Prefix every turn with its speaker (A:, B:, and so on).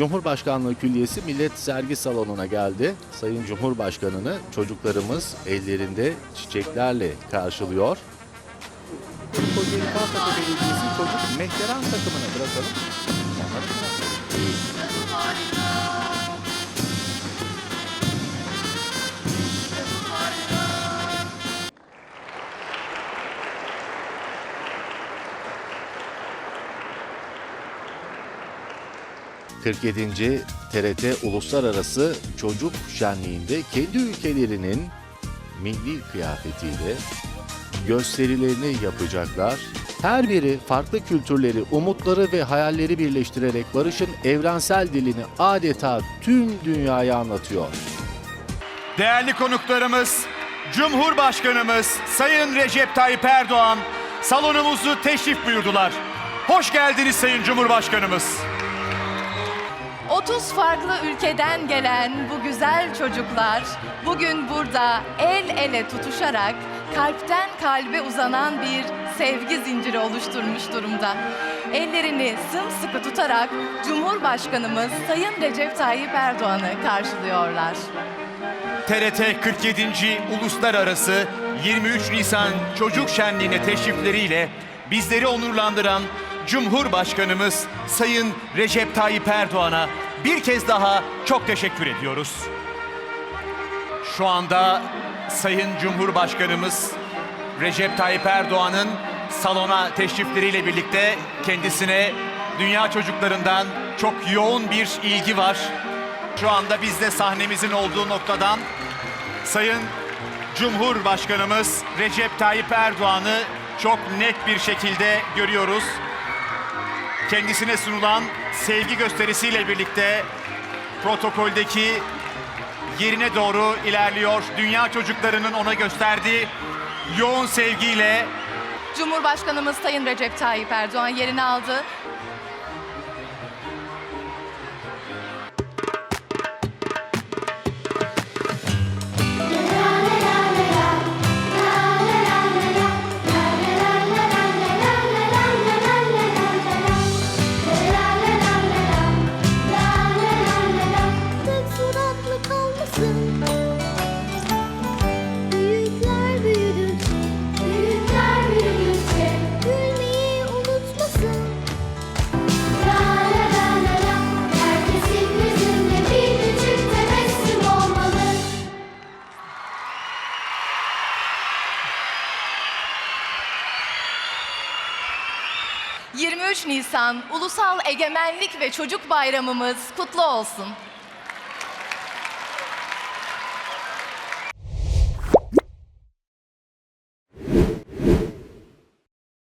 A: Cumhurbaşkanlığı Külliyesi Millet Sergi Salonu'na geldi. Sayın Cumhurbaşkanı'nı çocuklarımız ellerinde çiçeklerle karşılıyor. Kocaeli Kartepe Belediyesi çocuk mehteran takımına bırakalım. Onları bırakalım. ...47. TRT Uluslararası Çocuk Şenliği'nde kendi ülkelerinin milli kıyafetiyle gösterilerini yapacaklar. Her biri farklı kültürleri, umutları ve hayalleri birleştirerek barışın evrensel dilini adeta tüm dünyaya anlatıyor.
B: Değerli konuklarımız, Cumhurbaşkanımız Sayın Recep Tayyip Erdoğan salonumuzu teşrif buyurdular. Hoş geldiniz Sayın Cumhurbaşkanımız.
C: 30 farklı ülkeden gelen bu güzel çocuklar bugün burada el ele tutuşarak kalpten kalbe uzanan bir sevgi zinciri oluşturmuş durumda. Ellerini sımsıkı tutarak Cumhurbaşkanımız Sayın Recep Tayyip Erdoğan'ı karşılıyorlar.
B: TRT 47. Uluslararası 23 Nisan Çocuk Şenliği'ne teşrifleriyle bizleri onurlandıran Cumhurbaşkanımız Sayın Recep Tayyip Erdoğan'a bir kez daha çok teşekkür ediyoruz. Şu anda Sayın Cumhurbaşkanımız Recep Tayyip Erdoğan'ın salona teşrifleriyle birlikte kendisine dünya çocuklarından çok yoğun bir ilgi var. Şu anda biz de sahnemizin olduğu noktadan Sayın Cumhurbaşkanımız Recep Tayyip Erdoğan'ı çok net bir şekilde görüyoruz. Kendisine sunulan sevgi gösterisiyle birlikte protokoldeki yerine doğru ilerliyor. Dünya çocuklarının ona gösterdiği yoğun sevgiyle
C: Cumhurbaşkanımız Sayın Recep Tayyip Erdoğan yerini aldı. 23 Nisan Ulusal Egemenlik ve Çocuk Bayramımız kutlu olsun.